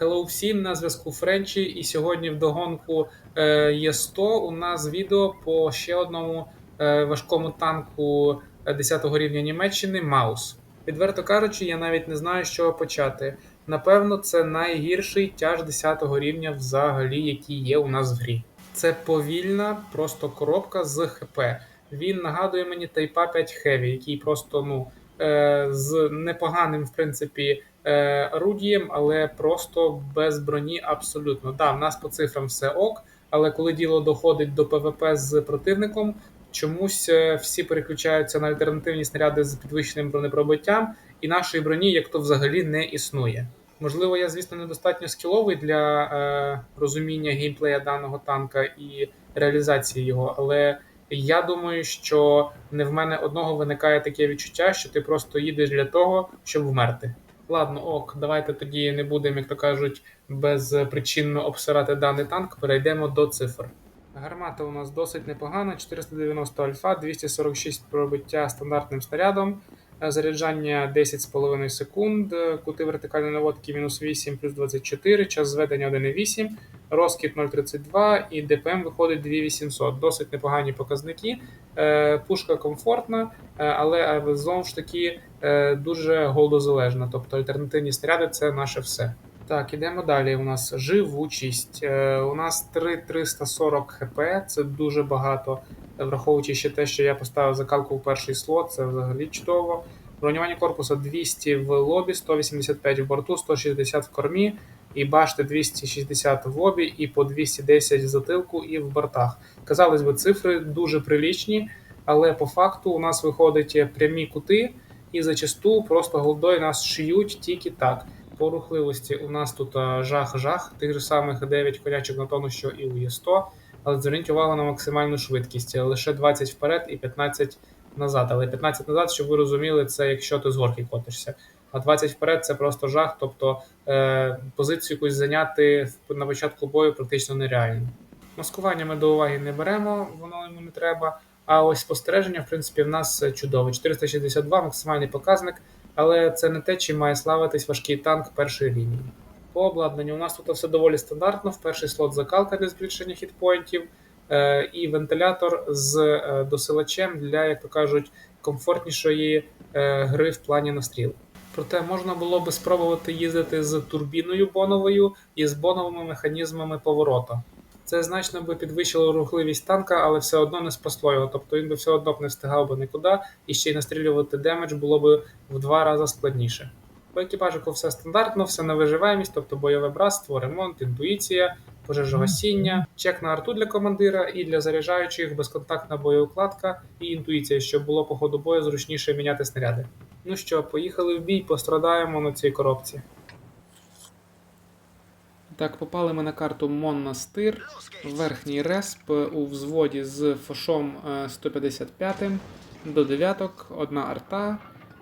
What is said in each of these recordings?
Hello всім, на зв'язку Френчі, і сьогодні в догонку е, є 100 у нас відео по ще одному е, важкому танку 10-го рівня Німеччини Маус. Відверто кажучи, я навіть не знаю, з чого почати. Напевно, це найгірший тяж 10-го рівня взагалі, який є у нас в грі. Це повільна просто коробка з ХП. Він нагадує мені Тайпа 5 Heavy, який просто ну, е, з непоганим, в принципі, орудієм, але просто без броні абсолютно. Да, в нас по цифрам все ок, але коли діло доходить до ПВП з противником, чомусь е, всі переключаються на альтернативні снаряди з підвищеним бронепробиттям, і нашої броні як то взагалі не існує. Можливо, я, звісно, недостатньо скіловий для е, розуміння геймплея даного танка і реалізації його, але я думаю, що не в мене одного виникає таке відчуття, що ти просто їдеш для того, щоб вмерти. Ладно, ок, давайте тоді не будемо, як то кажуть, безпричинно обсирати даний танк. Перейдемо до цифр. Гармата у нас досить непогана: 490 альфа, 246 пробиття стандартним снарядом, е, заряджання 10,5 секунд, е, кути вертикальної наводки мінус 8 плюс 24, час зведення 1,8, розкіт 0,32 і ДПМ виходить 2800. Досить непогані показники. Е, Пушка комфортна, але знову ж таки дуже голдозалежна. Тобто альтернативні снаряди це наше все. Так, ідемо далі. У нас живучість. Е, У нас 3340 хп, це дуже багато, враховуючи ще те, що я поставив закалку в перший слот, це взагалі чудово. Бронювання корпуса 200 в лобі, 185 в борту, 160 в кормі, і башти 260 в лобі, і по 210 в затилку і в бортах. Казалось би, цифри дуже прилічні, але по факту у нас виходять прямі кути, і зачасту просто голдою нас шиють тільки так. По рухливості у нас тут жах-жах, тих же самих 9 конячок на тонну, що і у Є100, але зверніть увагу на максимальну швидкість. Лише 20 вперед і 15 назад. Але 15 назад, щоб ви розуміли, це якщо ти з горки котишся. А 20 вперед це просто жах, тобто е, позицію якусь зайняти на початку бою практично нереально. Маскування ми до уваги не беремо, воно йому не треба. А ось спостереження, в принципі, в нас чудове. 462 максимальний показник, але це не те, чим має славитись важкий танк першої лінії. По обладнанню у нас тут все доволі стандартно. В перший слот закалка для збільшення хітпоінтів е, і вентилятор з е, досилачем для, як то кажуть, комфортнішої е, гри в плані настрілу. Проте можна було би спробувати їздити з турбіною боновою і з боновими механізмами поворота. Це значно би підвищило рухливість танка, але все одно не спасло його. Тобто він би все одно б не встигав би нікуди, і ще й настрілювати демедж було б в два рази складніше. По екіпажику все стандартно, все на виживаємість, тобто бойове братство, ремонт, інтуїція, пожежогасіння, чек на арту для командира і для заряджаючих, безконтактна боєукладка і інтуїція, щоб було по ходу бою зручніше міняти снаряди. Ну що, поїхали в бій, пострадаємо на цій коробці. Так, попали ми на карту Монастир, верхній респ у взводі з фошом е, 155 до дев'яток, одна арта.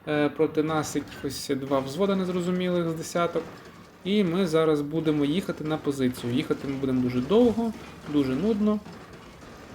Е, Проти нас якихось два взвода незрозумілих з десяток. І ми зараз будемо їхати на позицію. Їхати ми будемо дуже довго, дуже нудно.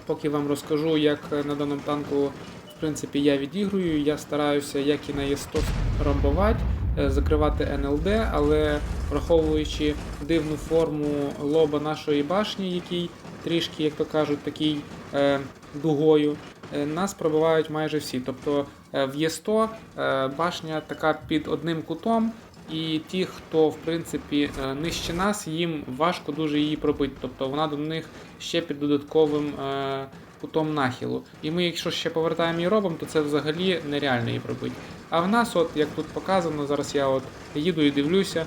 Поки вам розкажу, як е, на даному танку в принципі, я відігрую. Я стараюся, як і на Є100 ромбувати, е, закривати НЛД, але враховуючи дивну форму лоба нашої башні, який трішки, як то кажуть, такий е, дугою, е, нас пробивають майже всі. Тобто е, в Є100 е, башня така під одним кутом. І ті, хто в принципі е, нижче нас, їм важко дуже її пробити. Тобто вона до них ще під додатковим е, кутом нахилу. І ми, якщо ще повертаємо її робимо, то це взагалі нереально її пробити. А в нас, от як тут показано, зараз я от їду і дивлюся.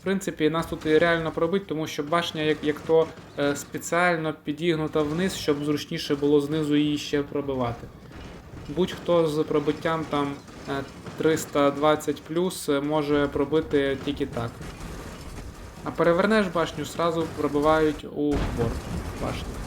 В принципі, нас тут реально пробить, тому що башня, як, як то е, спеціально підігнута вниз, щоб зручніше було знизу її ще пробивати. Будь-хто з пробиттям там е, 320 плюс е, може пробити тільки так. А перевернеш башню, зразу пробивають у борт башні.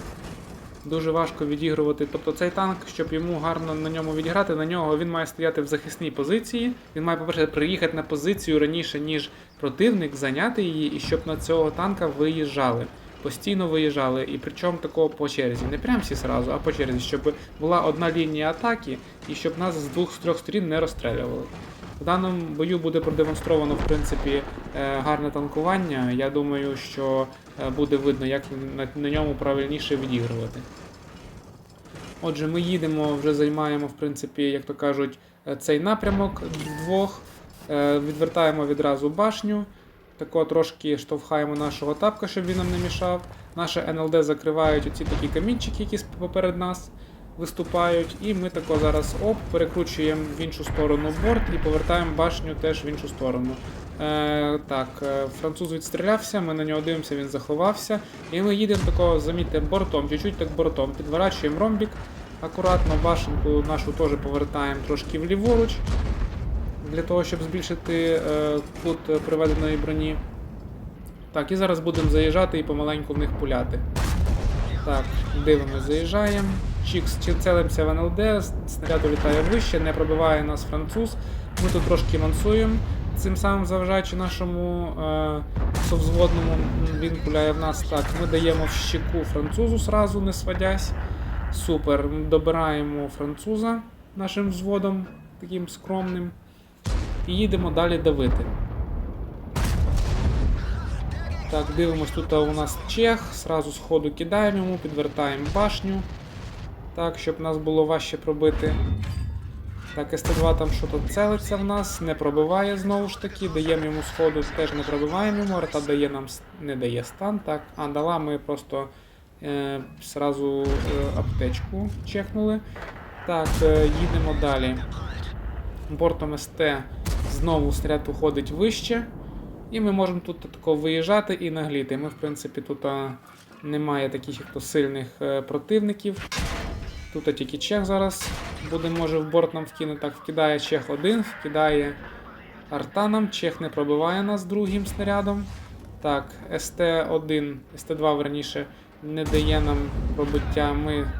Дуже важко відігрувати. Тобто цей танк, щоб йому гарно на ньому відіграти, на нього він має стояти в захисній позиції. Він має, по-перше, приїхати на позицію раніше, ніж противник, зайняти її, і щоб на цього танка виїжджали. Постійно виїжджали, і причому такого по черзі. Не прям всі сразу, а по черзі, щоб була одна лінія атаки, і щоб нас з двох-трьох сторін не розстрілювали. В даному бою буде продемонстровано, в принципі, е, гарне танкування. Я думаю, що е, буде видно, як на, ньому правильніше відігрувати. Отже, ми їдемо, вже займаємо, в принципі, як то кажуть, е, цей напрямок вдвох. Відвертаємо відразу башню. Тако трошки штовхаємо нашого тапка, щоб він нам не мішав. Наше НЛД закривають оці такі камінчики, які поперед нас виступають. І ми тако зараз оп, перекручуємо в іншу сторону борт і повертаємо башню теж в іншу сторону. Е, так, е, француз відстрілявся, ми на нього дивимося, він заховався. І ми їдемо тако, замітьте, бортом, чуть-чуть так бортом. Підворачуємо ромбік. Акуратно башенку нашу теж повертаємо трошки вліворуч. Для того, щоб збільшити е, кут приведеної броні. Так, і зараз будемо заїжджати і помаленьку в них пуляти. Так, дивимось, заїжджаємо. Чікс, целимося в НЛД, снаряд літає вище, не пробиває нас француз. Ми тут трошки мансуємо, цим самим заважаючи нашому е, совзводному, він пуляє в нас так. Ми даємо в щеку французу сразу, не сводясь. Супер. Добираємо француза нашим взводом, таким скромним. І їдемо далі давити. Так, дивимось, тут у нас чех. Сразу з ходу кидаємо йому, підвертаємо башню. Так, щоб нас було важче пробити. Так, СТ2 там що-то целиться в нас, не пробиває знову ж таки, даємо йому сходу, теж не пробиваємо йому, арта дає нам не дає стан. Так, а дала ми просто е, е, аптечку чекнули. Так, е, їдемо далі. Бортом СТ знову снаряд уходить вище. І ми можемо тут тако виїжджати і нагліти. Ми, в принципі, тут немає таких як то сильних е, противників. Тут тільки чех зараз буде, може в борт нам вкинути. Так, вкидає чех один, вкидає арта нам, чех не пробиває нас другим снарядом. Так, СТ1, СТ2 верніше, не дає нам пробиття. Ми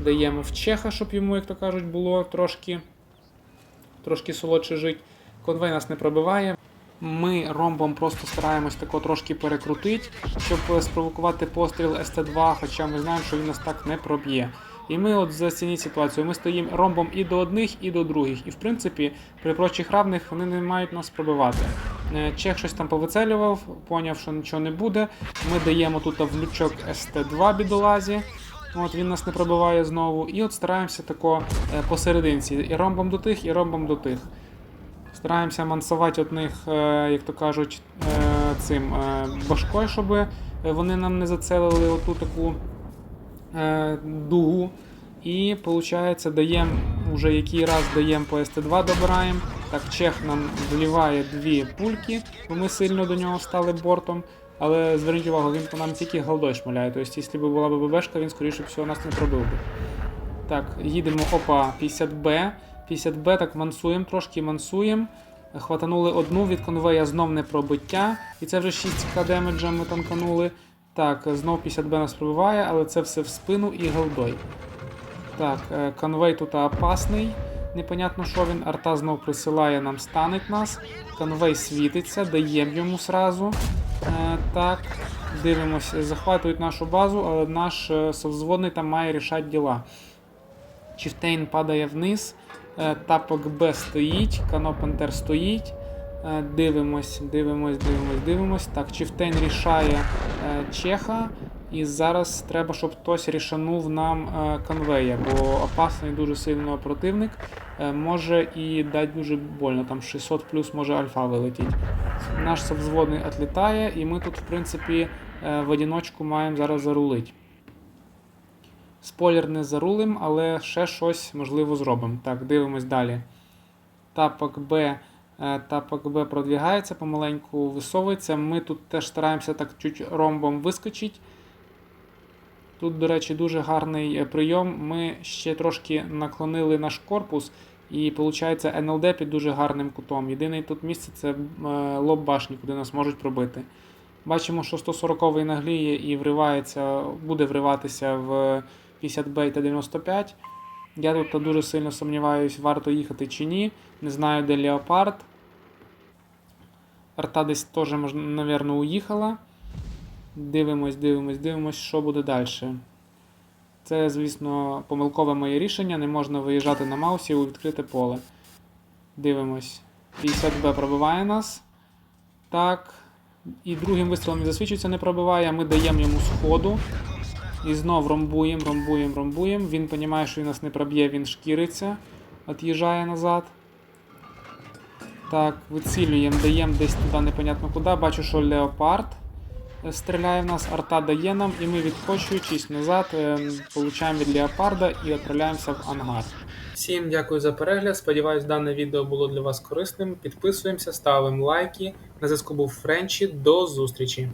даємо в чеха, щоб йому, як то кажуть, було трошки, трошки солодше жити. Конвей нас не пробиває. Ми ромбом просто стараємось тако трошки перекрутити, щоб спровокувати постріл СТ2, хоча ми знаємо, що він нас так не проб'є. І ми от зацініть ситуацію. Ми стоїмо ромбом і до одних, і до других. І в принципі, при прочих равних вони не мають нас пробивати. Е, Чех щось там повицелював, поняв, що нічого не буде. Ми даємо тут в лючок СТ2 бідолазі. От він нас не пробиває знову. І от стараємося тако е, посерединці. І ромбом до тих, і ромбом до тих. Стараємося мансувати одних, е, як то кажуть, цим башкою, щоб вони нам не зацелили оту таку дугу. І виходить, даємо вже який раз даємо по СТ2 добираємо. Так, чех нам вливає дві пульки, бо ми сильно до нього стали бортом. Але зверніть увагу, він по нам тільки голдой шмаляє. Тобто, якщо б була ББшка, він скоріше всього нас не пробив би. Так, їдемо, опа, 50Б. 50Б, так мансуємо, трошки мансуємо. Хватанули одну від конвея, знов не пробиття. І це вже 6к демеджа ми танканули. Так, знов 50Б нас пробиває, але це все в спину і голдой. Так, е, конвей тут опасний. Непонятно, що він. Арта знов присилає нам, станить нас. Конвей світиться, даємо йому сразу. Е, так, дивимося, захватують нашу базу, але наш е, совзводний там має рішати діла. Чіфтейн падає вниз. Е, Тапок Б стоїть, Кано Пантер стоїть. Е, Дивимось, дивимось, дивимось, дивимось. Так, Чіфтейн рішає е, Чеха. І зараз треба, щоб хтось рішанув нам е, конвея, бо опасний дуже сильно противник. Може і дати дуже больно, там 600 плюс може альфа вилетіть. Наш совзводний відлітає, і ми тут, в принципі, в одиночку маємо зараз зарулить. Спойлер не зарулим, але ще щось можливо зробимо. Так, дивимось далі. Тапок Б. е, Тапок Б продвігається, помаленьку висовується. Ми тут теж стараємося так чуть ромбом вискочити. Тут, до речі, дуже гарний е, прийом. Ми ще трошки наклонили наш корпус, і виходить НЛД під дуже гарним кутом. Єдине тут місце це е, лоб башні, куди нас можуть пробити. Бачимо, що 140-й нагліє і вривається, буде вриватися в 50Б та 95. Я тут дуже сильно сумніваюсь, варто їхати чи ні. Не знаю, де Леопард. Арта десь теж, мабуть, уїхала. Дивимось, дивимось, дивимось, що буде далі. Це, звісно, помилкове моє рішення. Не можна виїжджати на маусі у відкрите поле. Дивимось. 50Б пробиває нас. Так. І другим вистрілом він засвідчується, не пробиває. Ми даємо йому сходу. І знов ромбуємо, ромбуємо, ромбуємо. Він розуміє, що він нас не проб'є, він шкіриться, від'їжджає назад. Так, вицілюємо, даємо десь туди непонятно куди. Бачу, що леопард е, стріляє в нас, арта дає нам, і ми відкочуючись назад, е, получаємо від леопарда і відправляємося в ангар. Всім дякую за перегляд. Сподіваюсь, дане відео було для вас корисним. Підписуємося, ставимо лайки. На зв'язку був Френчі. До зустрічі!